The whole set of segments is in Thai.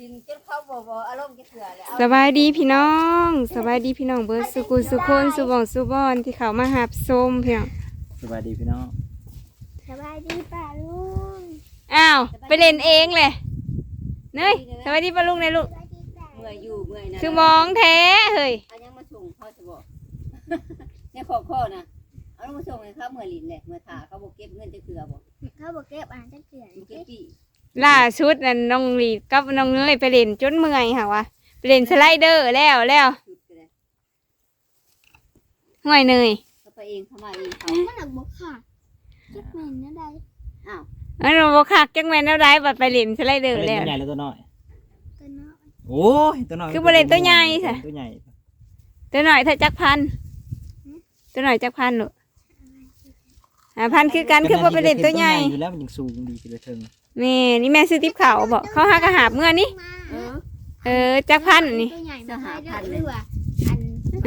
ดินจนเข้าบ่บ่อารมณ์จะเถื่อแล้วสบายดีพี่น้องสบายดีพี่น้องเบิร์ดสุกุลสุคนสุบองสุบอนที่เขามาหับส้มพี่น้องสวัสดีพี่น้องสบายดีป่าลุงอ้าวไปเล่นเองเลยเนยสบายดีปะลุงเลยลูกสบายดีป่าเมื่อยอยู่เมื่อยนะคือมองแท้เฮ้ยเอายังมาส่งพ่อจะบอกเนี่ยขอข้อนะเอาลงมาส่งให้เขาเมื่อยลิ้นแหละเมื่อยถ่าเขาบอกเก็บเงินจะเถื่อบอกเขาบอกเก็บอ่านจังเกลือนเก็บปี ล่าสุดนั่นน้องลีดกับน้องเนยไปเล่นจนเมื่อยค่ะวะไปเล่นสไลเดอร์แล้วแล้วชุดก็ได้ห่วยเนยเขาไปเองเขามาเองเขามันหนักบกค่ะจักเหม็นนะใดอ้าวอันนั้นบอกคักจังแม่นแล้วได้บัดไปเล่นสไลเดอร์เล่นแล้ว ตัวใหญ่แล้วตัวน้อยตัวน้อยโอ้ยตัวน้อยคือบ่เล่นตัวใหญ่สิ ตัวใหญ่ตัวหน่อยถ้าจักพันตัวหน่อยจักพันลูกหาพันคือกันคือว่าไปเล่นตัวใหญ่ อยู่แล้วมันยังสูงดีกันเลยเทิง แม่นี่แม่ซื้อติ๊บเขาบอกเขาหากระหาบเมื่อนี่มาเออเออจักพันนี่ตัวใหญ่มาจะหาใส่พัเด้อนหเลยรือว่าอัน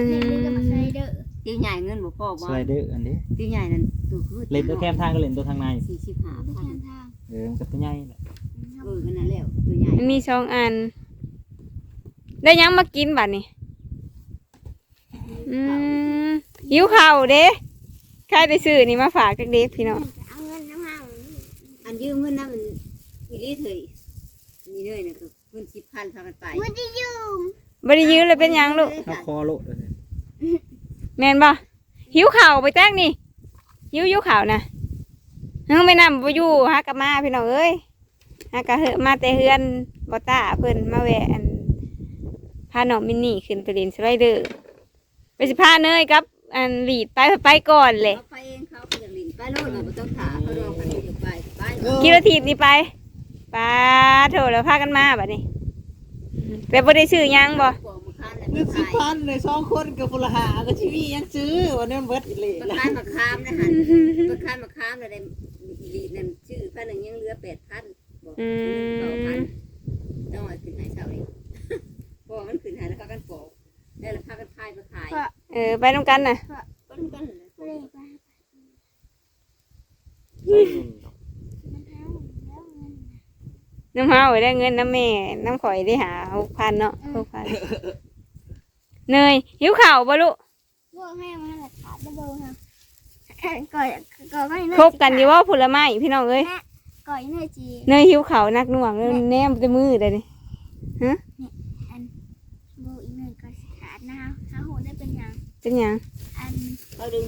เล่นด้วยกับมาใส่เด้อตีใหญ่เงินบ่พ่อบ่สไลเดอร์อันนี้ตีใหญ่นั่นตัวคือเล่นตัวแคมทางก็เล่นตัวทางในสี่สิบห้าไม่พันแค่ทางเออมันก็ตัวใหญ่แหละเออกันนั่นแล้วตัวใหญ่มันมีสองอัน ได้ยังมากินบัดนี่อืมหิวข้าวเด้ใครไปซื้อนี่มาฝากเด็กๆพี่น้องเอาเงินน้ำห้างอันยืมเงินนั่นมัน อีลี่เถยนี่เลยนะคือเงินสิบพันพากันไปมันจะยืมบ่ได้ยืมเลยเป็นหยังลูกเอาคอโลดเลยแม่นบ่หิวข้าวไปแจ้งนี่หิวหิวข้าวนะเฮาไม่นำบ่อยู่หากะมาพี่น้องเอ้ยหากะเหอะมาแต่เฮือนบ่ตาเพิ่นมาแวะอันพาน้องมินนี่ขึ้นไปเล่นสไลเดอร์ไปสิพาเนยกับอันหลีดไปไปก่อนเลยเขาไปเองเขาไปอย่างลินไปโลดเราไม่ต้องถามเขารอคนเดียวไปไป กิโลทีบนี่ไป ปลาโถแล้วพากันมาบัดนี้แต่บ่ได้ซื้อหยังบ่บอกมาค้านแล้วเงิมานสิบขายพันเลยสองคนกับพลหาก็ชีวียังซื้อวันนี้มันเบิดอีเลยมาค้านมาค้ามนะฮะมาค้านมาค้ามเลยได้ลีนั่นชื่อพันหนึ่งยังเหลือแปดพันบอกอืเก้าพันมต้องเอาขึ้นให้เช่าเองพอมันขึ้นให้แล้วเขากันปอกแล้วพากันขายมาขายเออไปนำกันน่ะก็กันไม่ได้ไปใส่เงินมั นเอาแล้วเงินน้ำเฮาได้เงินน้ำแม่ น้ำข่อยได้หา6,000เนาะ6,000เนยหิวข้าวบ่ลูกพวกให้มาหลักฐานได้เบอร์ค่ะก่อยก่อยไม่เนยคบกันอยู่ว่าผลไม้พี่น้องเอ้ยก่อยเนยจีเนยหิวข้าวนักหน่วงเนยแนมแต่มือเด้นี่โบอีกหนึ่งก่อยขาดนะฮะหูได้เป็นยังเป็นหยังอันเขาดึง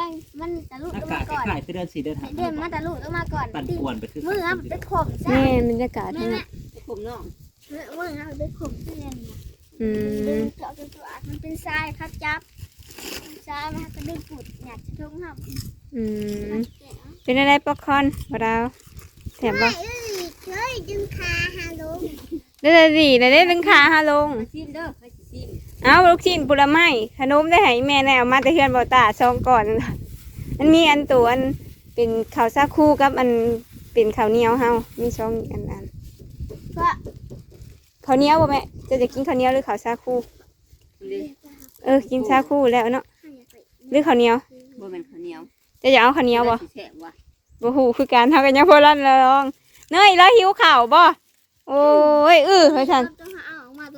คือมันกำลังมันตะลุอากลงาศมาก่อน ขายไปเดือนสี่เดือนห้าเดือนมาตะลุลงมาก่อนปั่นตีป่วนไปคือมือเอาไปข่มซะแม่บรรยากาศแม่ทั้งแม่นั้นผมน้องมือมือเอาไปข่มเพื่อนอืดึมงเจาะตัวตัวมันเป็นทรายครับจับทรายมันก็ดึงปุดอยากจะทุ่งหับอืมมันเป็นอะไรป๊อปคอร์นบ่ดาวแถมบ่เอ้ยเคยดึงขาฮาลงได้ได้ดีได้ได้ดึงขาหาลงมาซิมเด้อให้สิซิม เอาลูกชิ้นผลไม้ขนมได้ให้แม่แน่เอามาแต่เฮือนบ่ตาซองก่อนนั่นล่ะมันมีอันตัวอันเป็นข้าวซาคูกับอันเป็นข้าวเหนียวเฮามีสองอันอันเพราะข้าวเหนียวบ่แม่จะจะกินข้าวเหนียวหรือข้าวซาคูเลยเออกินซาคูแล้วเนาะหรือข้าวเหนียวบ่แม่นข้าวเหนียวจะอยากเอาข้าวเหนียวบ่สิแซ่บว่ะบ่ฮู้คือการเฮากันยังบ่รันลองเนยแล้วหิวข้าวบ่โอ้ยอื้อเฮ้ยท่าน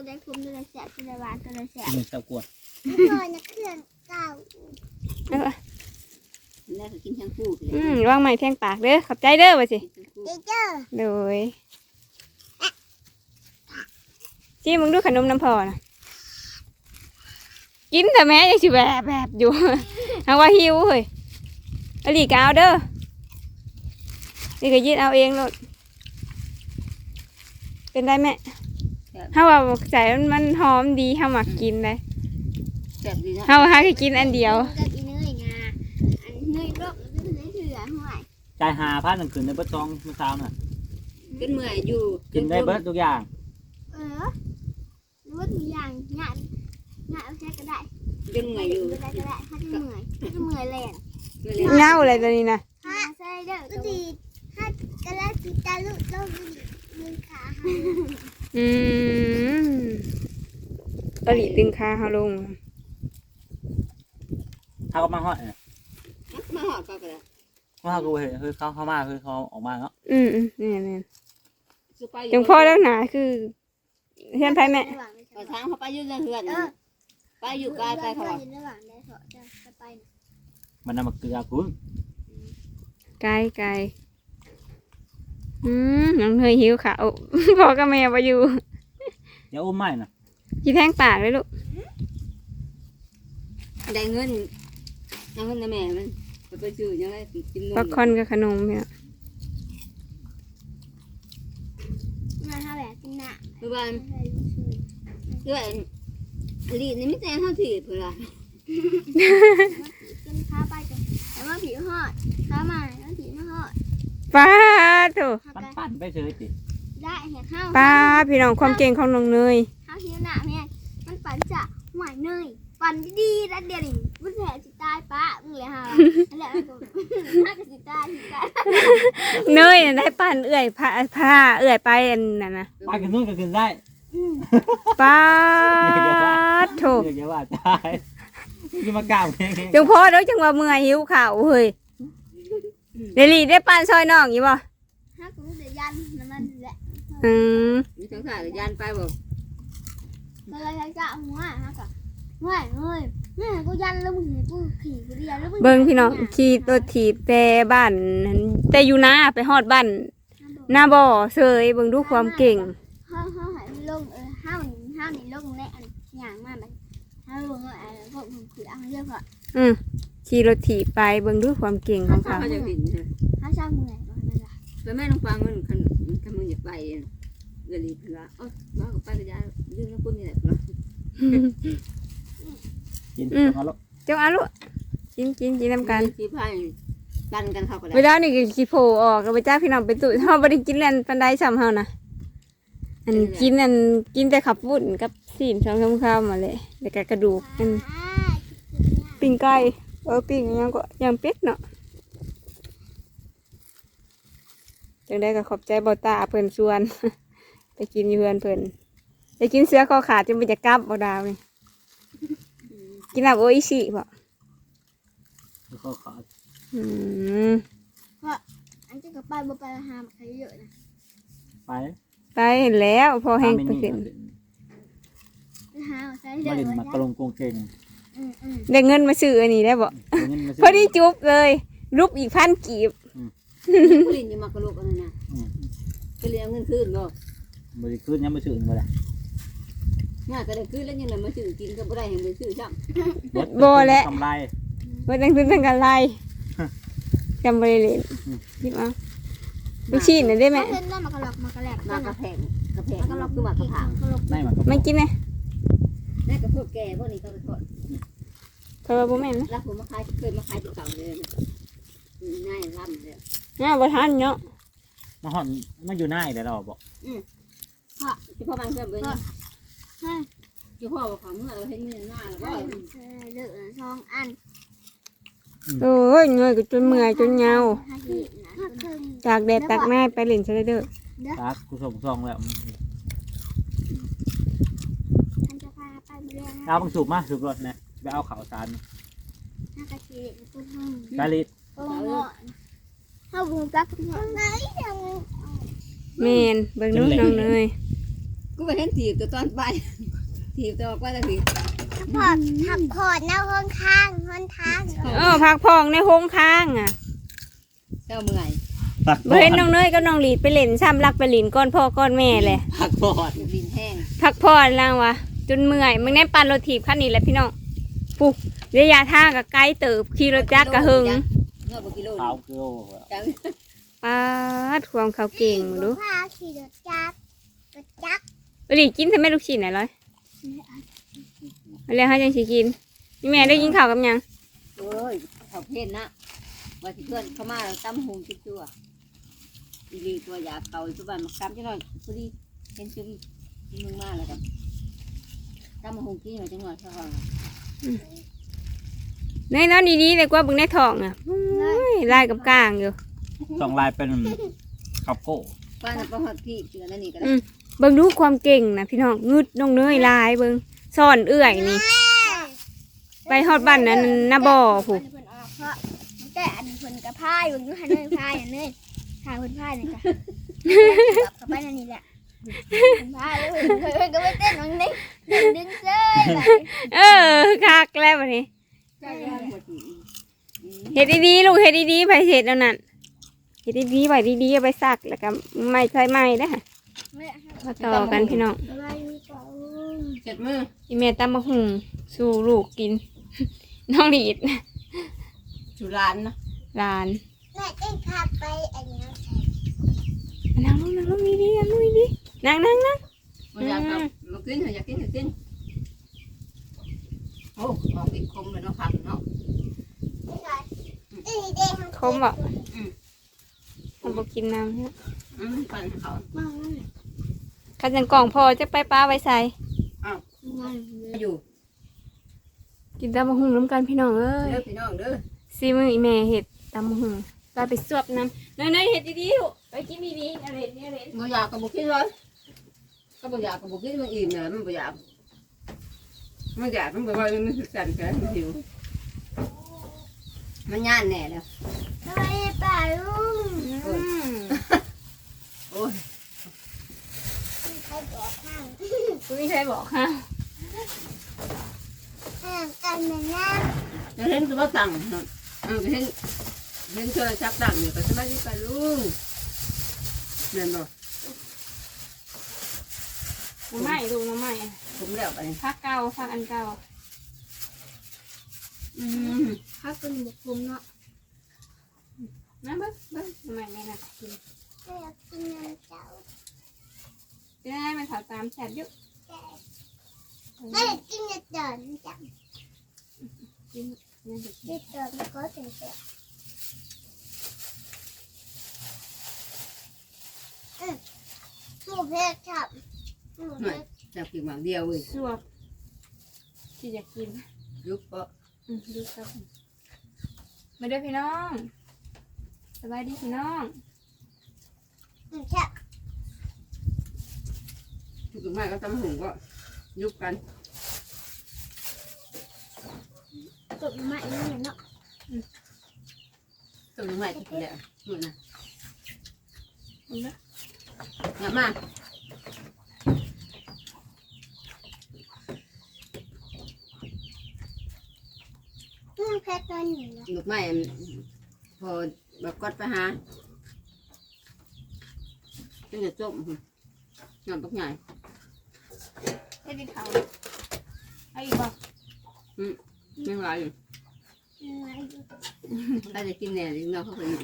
ต้องเอาออกมาตัวใดคุมตัวใดแสบตัวใดหวานตัวใดแสบหนึ่งเตากวดก่อนนะเครื่องเก่าแล้วก็กินทั้งคู่เลยอืมวางไม้แทงปากเด้อขอบใจเด้อว่าสิกินทั้งคู่เจ๊เจ้าโดยจี้มึงดูขนมน้ำพอนะกินแต่แม่ยังสิแบบแบบอยู่ทางว่าหิวเฮ้ยอลีกเอาเด้อนี่ก็ยืดเอาเองโลดเป็นได้แม่ ถ้าว่าใส่มันมันหอมดีถ้ามักกินเลยแซ่บดีเนาะเฮาหาแค่กินอันเดียวกับอีเนยงาอันเนยรบมันเป็นเนยเถื่อห่วยจ่ายหาพันหนึ่งคืนในเบิดซองเมื่อเช้าน่ะเป็นเมื่อยอยู่กินได้เบิดทุกอย่างเออหรือว่าทุกอย่างงานงานเอาแค่ก็ได้เป็นเมื่อยอยู่ก็ได้ก็ได้ถ้าจะเหนื่อยถ้าจะเหนื่อยแรงเมื่อยเลยเงาอะไรตัวนี้นะฮะใช่เด้อก็ดีถ้ากระลาติตาลุต้องมีขา อืมอลีตึงขาเฮาลงถ้าก็มาฮอดเนี่ยมาหอดก็กระว่ากูเห็นคือเขาเข้ามาคือเขาออกมาเนาะอืมอืมนี่นี่คือไปจังพ่อแล้วหนาคือเฮือนไผแม่ระหว่างได้กระทางเขาไปอยู่ในเฮือนน่ะไปอยู่ไกลไปเขาว่าอยู่ระหว่างได้เถอะจะจะไปน่ะมันนำมาเกลือคุณไกลไกล อืมน้องเนยหิวขาวพ่อกับแม่บ่อยู่เดี๋ยวอุ้มไม่นะกินแทงปากเลยลูกได้เงินได้เงินนะแม่มันไปไปซื้อยังไงกินนมป๊อปคอร์นกับขนมเนี่ยงานเท่าไหร่กินหนักเมื่อวานไม่ให้ลูกช่วยด้วยลีดนี่ไม่แต่เท่าที่เพื่อกินข้าวไปกันแต่ว่าผีหอดข้าวมา ป้าโถข้าวปั้นกันปั้นๆไปเฉยติได้เห็นข้าวป้าพี่น้องความเก่งของน้องเนยข้าวหิวหนักแม่มันปั่นจะหวานเนยปั่นดีๆแล้วเดี๋ยวนี้มันแผลสิตายป้ามึงเลยฮะนั่นแหละมันก็น่าจะสิตายสิตายเนยน่ะได้ปั่นเอื่อยผ้าผ้าเอื่อยไปอันนั้นนะไปกันนู่นก็กินได้อืมป้าโถเดี๋ยวอย่าว่าตายนี่มากล่าวเองจังพ่อเด้อจังว่าเมื่อยหิวข้าวเฮ้ย เดลี่ได้ปั่นซอยน้องอยู่บ่ฮักกูจะยันน้ำมันแหละอืมมีทั้งขายันไปบอกก็เลยจะหัวฮักอะเฮ้ยเฮ้ยแม่กูยันแล้วมึงเห็นกูขี่กูเรียนแล้วมึงเบิ่งพี่น้องขี่ตัวถีบแต่บ้านนั้นแต่อยู่นาไปฮอดบ้านหน้าบ่อเสยเบิ่งดูความเก่งห้าวห้าวหายลงเออห้าวห้าวนี่ลงในอันอย่างมากเลยห้าวลงเออพวกมึงคืออังเยอะกว่าอืม ขี่รถถีบไปเบิ่งดูความเก่งของเขาเขาจะผิดนะห้าวช่างมึงไงก็นั่นแหละแล้วแม่ต้องฟังมันคันคันมึงอยากไปเกลีเพื่อเออว่ากับไปกระยายืนแล้วคุณนี่แหละกินอืมเอาละเจ้าอาลุกินกินกินน้ำกันสีพายปันกันเข้ากันเวลานี่ก็ขี้โผล่ออกแล้วไปจ้าพี่น้องไปตุเฮาบ่ได้กินแลนปันไดซ้ำเฮานะอันกินอันกินแต่ขับวุ่นกับซีนสองคำข้าวมาเลยแล้วก็กระดูกอันปิ้งไก่ เออปิ้งอิหยังก็ย่างเป็ดเนาะจังได้ก็ขอบใจบ่ตาเพิ่นชวน ไปกินอยู่เพื่อนเพิ่นไปกินเสือคอขาดจนไปจะกลับบ่ดาวนี่กินแบบโออิชิบ่ข้อขาอืมอันจะกับไปบ่ไปหาใครเยอะนะไปไปเห็นแล้ว พอแห้งตามไปไม่ขึ้นไปหาใครเยมาอะเล่นมากระลงกงเก่งอืมอืม ได้เงินมาซื้ออันนี้ได้บ่เอาเงินมาซื้พอดีจุบเลย รูปอีกพันกีบผู้หญิงยังมากระโลกกันนะอืมไปเลี้ยงเงินคืนบ่บริคืนยังไม่ซื้อมาเลยงานก็ได้คืนแล้วยังเลยมาซื้อกินก็บ่ได้เห็นไปซื้อช่างกำไรว่าตั้งซึ่งตั้งกันไรจำบริเลนอืมหยิบเอาลูกชิ้นน่ะได้ไหมเส้นน้ำมากระหลอกมากระแหลกมากระแพงกระแพงมากระหลอกคือมากระถางกระหลอกได้มาก็ไม่กินนะได้กระโพดแก่พวกนี้ก็กระโพด เพราะว่าบ่แม่นนะรับผมมาขายเคยมาขายที่เก่าเลยง่ายร่ำเลยน่าบ่ทันเนาะมาห่อนมาอยู่หน้าอีกแล้วเราบอกเฉพาะบางเพื่อนเบิ้ลเฉพาะว่าความเมื่อเราเห็นเงินหน้าแล้วก็เลือกสองอันโอ้ยเหนื่อยก็จนเมื่อยจนเหงาห้าสิบนะห้าครึ่งจากแดดตากหน้าไปเล่นซะเลยเด้อตากูส่งซองแล้วอันจะพาไปเรียนเอาบังสูบมาสูบรถนะ ไปเอาข่าวสารห้ากะทิกุ้งห้องกาลิดกุ้งห้องห้าบุ้งกักกุ้งห้องไหนยังแม่นเบิ่งดูน้องเนยกูไปเห็นถีบตัวตอนไปถีบตัวออกไปแล้วถีบพอดทับพอดหน้าห้องข้างห้องทางเออพักพองในโฮงค้างอะเจ้าเมื่อยผักบ่เห็นน้องเนยกับน้องหลีดไปเล่นซ้ำรักไปเล่นก้อนพ่อก้อนแม่แหละผักบอดดินแห้งพักผ่อนแล้ววะจนเมื่อยมึงแน่ปั่นรถถีบคันนี้แหละพี่น้อง ปุ๊บระยะทางก็ไกลเติบขี่รถจักรก็หึงเงาบกิโลขาวเกลียวจังปาดความเขาเก่งมึงดูพาขี่รถจักรรถจักรเอาดิกินทำไมลูกชิ้นไหนร้อยเอาเลยฮะจังสิกินนี่แม่ได้ยินข่าวกับหยังโอ้ยเขาเพ่นนะว่าที่เพื่อนเขามาเราตั้มหุงคิดตัวอีลีตัวอยากเขาทุกวันมาค้ำจังหน่อยพอดีเห็นซึมมึงมาแล้วกันตั้มหุงกินหน่อยจังหน่อยเท่าไหร่ ในนอนดีๆเลยกว่าเบึงในท้องอะโอ้ยลายกับกลางอยู่ สองลายเป็นข้าวโก้ป้าน่ะป้าหอดพี่เจือนั่นนี่ก็อืได้มเบิ่งดูความเก่งนะพี่น้องงึดน้องเนยลายเบิ่งซ่อนเอื้อยนี่ ไปฮอดบ้านนั้นนาบ่อผู้เพิ่นออกเพราะแต่อันเพิ่นกระพายอยู่อยู่หันเลยพายอันเลยพายเพิ่นพายนี่จ้ะ กลับเข้าไปนั่นนี่แหละ บ้าเลยเฮ้ยก็ไม่เต้นน้องนิกดึงเซ้ยแบบเออคักแล้วบัดนี้ใช่แล้วหมดอีกอืมเฮ็ดดีๆลูกเฮ็ดดีๆไปเฮ็ดแล้วนั่นเฮ็ดดีๆไว้ดีๆเอาไปซักแล้วก็ไม่ใส่ไม้เด้อไม่มาต่อกันพี่น้องอะไรมีเปล่าเจ็ดมืออีแม่ตำบักหุ่งสู่ลูกกิน น้องดีดสุรานนะหลานแม่ได้พาไปอันนี้นั่งลงนั่งลงดีๆนั่งลงดีๆ นั่งนั่งนั่ง บ่อยากกับมากินเหรออยากกินอยากกินโอ้ออกอีกคมเลยเนาะผักเนาะเอ้ยเด็กคมบ่เอาบ่กินน้ำเนี่ยอืมปั่นเขามาคันจังกล่องพอจะไปป้าไว้ใส่อยู่กินตำบักหุ่งน้ำกันพี่น้องเอ้ยเด้อพี่น้องเด้อซีมืออีแม่เห็ดตำบักหุ่งตาไปสวบน้ำน้อยๆเห็ดดีๆลูกไปกินดีๆอะไรเนี่ยอะไรบ่อยากกับบ่กินเลย ก็บ่อยากกับบ่กินมันอิ่มเนี่ยมันบ่อยากมันอยากมันบ่ว่ามันสั่นกันมันหิวมันย่านแน่แล้วทำไมป่าลุงโอ้ยใครบอกข้างคุณพี่ชายบอกค่ะข้างกันเหมือนน้จะเห็นตัวสั่งเนาะเออเห็นเห็นโทรศัพท์ตั้งอยู่ก็สบายดีป่ะลุงแม่นบ่ น้ำใหม่ดูน้ำใหม่ผมแล้วไปพักเก่าพักอันเก่าอืมำข้าเป็นบุกคุมเนาะนะเบิ้งเบิ้งน้ำใหม่นี่นะกินก็อยากกินน้ำเจ้าจะได้มันถอดตามแชทอยุไม่อยากกินเนื้อเดินจังกินเนี่ยเด็กเนื้อเดินก็เป็นเสืออืมหมูเพชรครับ หมูเพชรจับกินหวังเดียวเว้ยสวบที่อยากกินยุบก็อืมดูครับมาด้วยพี่น้องสบายดีพี่น้องอืมแค่บทุกอย่างก็ตำหุงก็ยุบกันตุ่มมาอีกนิดเนาะต้นไม้ที่แหละนู่นน่ะเห็นไหมอย่ามา อืมเพชร ตัวหนึ่งเนาะลูกไม้อันพอแบบกดไปหาเป็นจะจมงานปักใหญ่ให้ดิเขาให้อีกบ่ไม่ไหวอยู่อืมมาอยู่ได้จะกินแหน่หรือเงาเขาไปอยู่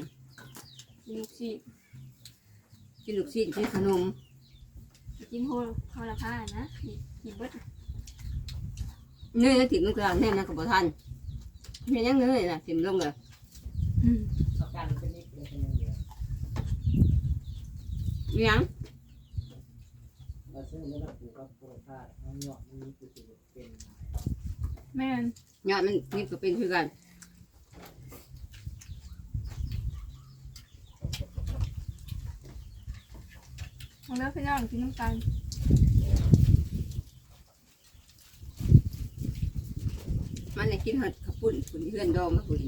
กินลูกชีพกินลูกชิ้นกินขนมกินโฮโฮละผ้านะกินกินเบิดเนื้อถิ่มลงกลางแน่นะกับท่าน เห็นยังเนื้อน่ะถิ่มลงเลยอืมยังแม่นยอดมันนี่ก็เป็นคือกันเอาแล้วพี่น้องกินน้ำกันมันเนี่ยกินหัดขับ ปุ่นปุ่นเพื่อนดองมาปุ่น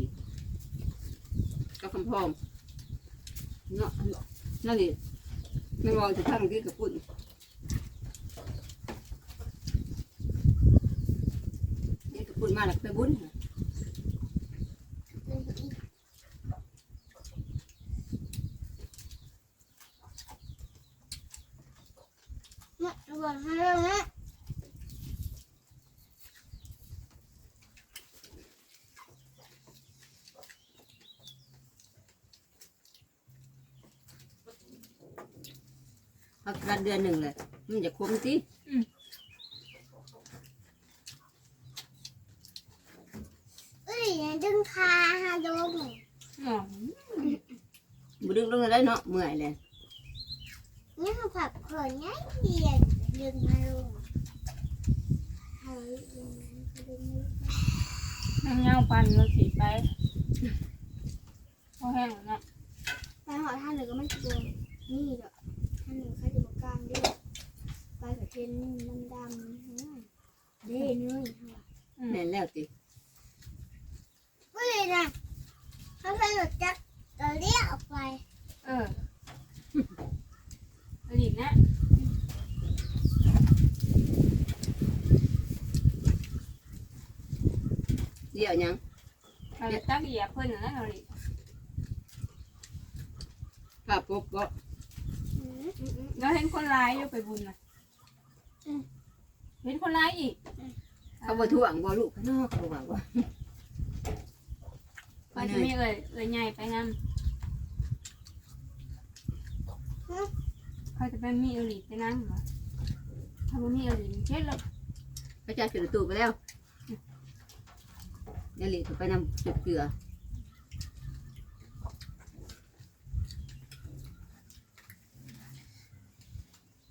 ก็คำพอมเนาะนั่นนี่ไม่มองจะทั้งที่กับปุ่นนี่กับปุ่นมาหลักไปบุญยระวังให้เรานะ พักกันเดือนหนึ่งเลย มันจะคุ้มสิเอ้ยอย่าดึงขาฮะโดมหอมบุดึงลงได้เนาะเมื่อยเลยนี่คือผักเผือกง่ายเดียวดึงมาลงเฮ้ยดึงดึงน้ำเงาปั่นเราสีไปพอแห้งแล้วเนาะไปหอท่านหนึ่งก็ไม่จะโดน นี่เด้อท่านหนึ่งใครจะมากกลางเด้อไปกับเทนมันดำอืเด้เนื้อค่ะแม่นแล้วติก็เลยนะถ้าใครเอนหลุดจะจะเรียกออกไปเออเอาอีกนะเดี๋ยวยังเอาตักเหยียบเพิ่นนั่นเราอีก ผ้าปบก็ เราเห็นคนร้ายอยู่ไปบุญนะเห็นคนร้ายอีก เขาบ่ท่วงบ่ลูกข้างนอกเขาว่าบ่ก็จะมีเอ่ยเอ่ยใหญ่ไปนำเขาจะเป็นมีเอลิไปนั่งเหรอถ้าบ่มีเอลิเช็ดแล้วพระเจ้าจุดตูไปแล้วเดี๋ยวหลีเขาไปนำจุดเกลือ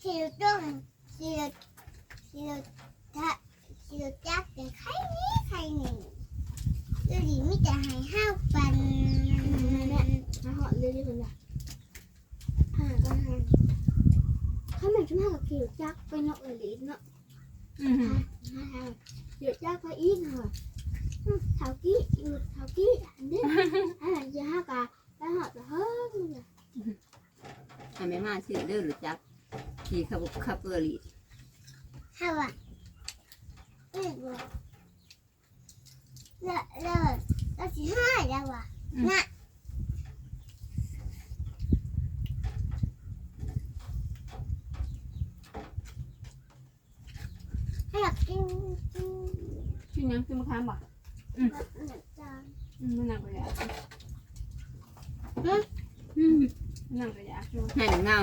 คิวต้มคิวคิวถ้าคิวจักเป็นไข่นี้ไข่หนึ่งดูดิมิแต่ให้ห้าวปันแม่มาหอดเลยดิคุณล่ะห่าก็ห่าถ้ามันจะมากับคิวจักไปเนาะเอลิเนาะ อือหือ เดี๋ยวจักไปอีกหน่อยเท้ากี้อยู่เท้ากี้อันนี้อันนั้นจะห้ากะไปหอดเฮ้ยมึงอะให้แม่มาซื้อเด้อหรือจักขี่ขับขับเกลือหลี ห้าว่ะเอ้ยบ่เลิกเลิกเราสิห้าแล้วว่ะน่ะให้อยากกินกิน กินยังกินมะขามบ่ แบบหนักจาน อืมมันนั่งก็อยาก อืม มั นนั่งก็อยากอยู่ให้หนังเงา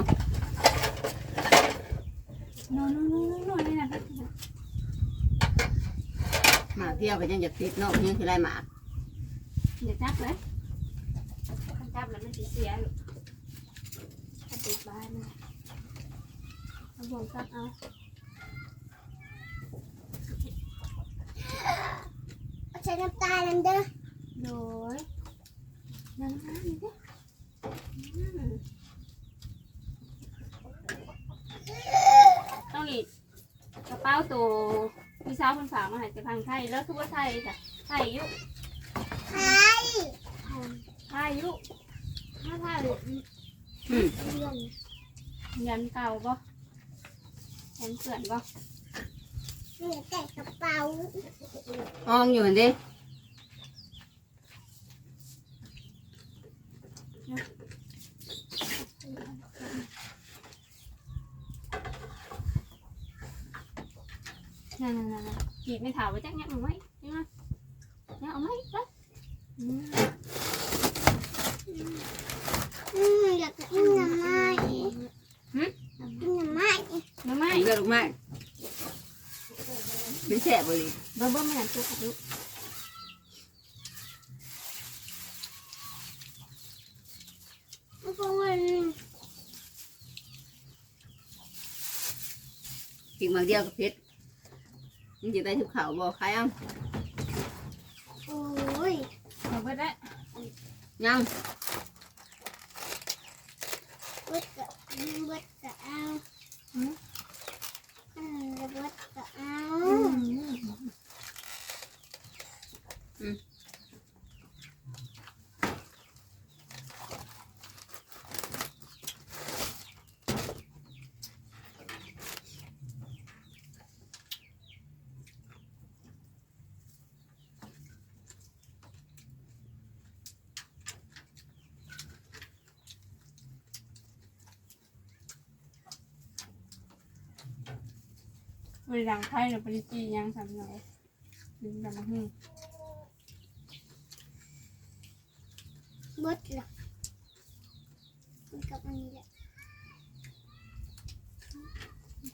นอนนอนนอนนอนนี่นะหมากเที่ยวไปยังอยากติดเนาะยังสิไล่หมากอย่าจับเลยถ้าจับแล้วมันสิเสียลูกถ้าติดบ้านนะเอาบ่วงจับเอาเอาใช้น้ำตาลนั่นเด้อโดยนั่นนะนี่เด้ออืมต้องหลีด กระเป๋าตัวพี่สาวคนฝากมาให้จะพังไทยแล้วทุกว่าไทยจ้ะไทยอยุไข่ไทยอยุถ้าถ้าเหลืออืมเดือนยันเก่าบ่ยันเปื่อนบ่เหลือแต่กระเป๋าอ้องอยู่หั่นเด้ นั่นนั่นนั่นจีบไม่ถามว่าจักเนี่ยเอาไหมยังไงเนี่ยเอาไหมไปอืมอืมอยากกินน้ำไม้อยากกินน้ำไม้ไม่ไม่เลือดลูกไม้เป็นแสบบ่หลีเบิ่มเบิ่มไม่อยากจุกกับลูกไม่พอเงินกินหมา มันจะได้ทุกข่าวบ่ใครเอะโอ้ยเอาไปได้ยังเบิดกะเบิดกะเอาอืมเบิดกะเอา บ ริดังไทยหรือบริจียังทำหน่อยดึงดำมาหึ่งเบิดละมันกับอันนี้แหละ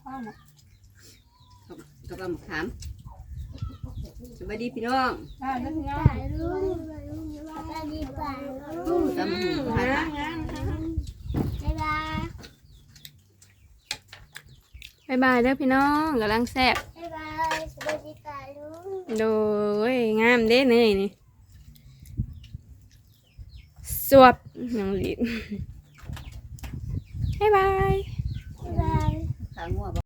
พ่อน่ะกับกับมะขามสวัสดีพี่น้องพ่อแล้วพี่น้องป่าลุงป่าดีป่าลุงตำหูกระงาทะมงาม บ๊ายบาย บายบายเด้อพี่น้องกำลังแซ่บบ๊ายบายสวัสดีป่าลุงโดยงามเด้เนยนี่สวบน้องหลีดบายบาย บ๊ายบาย ขางัวบ่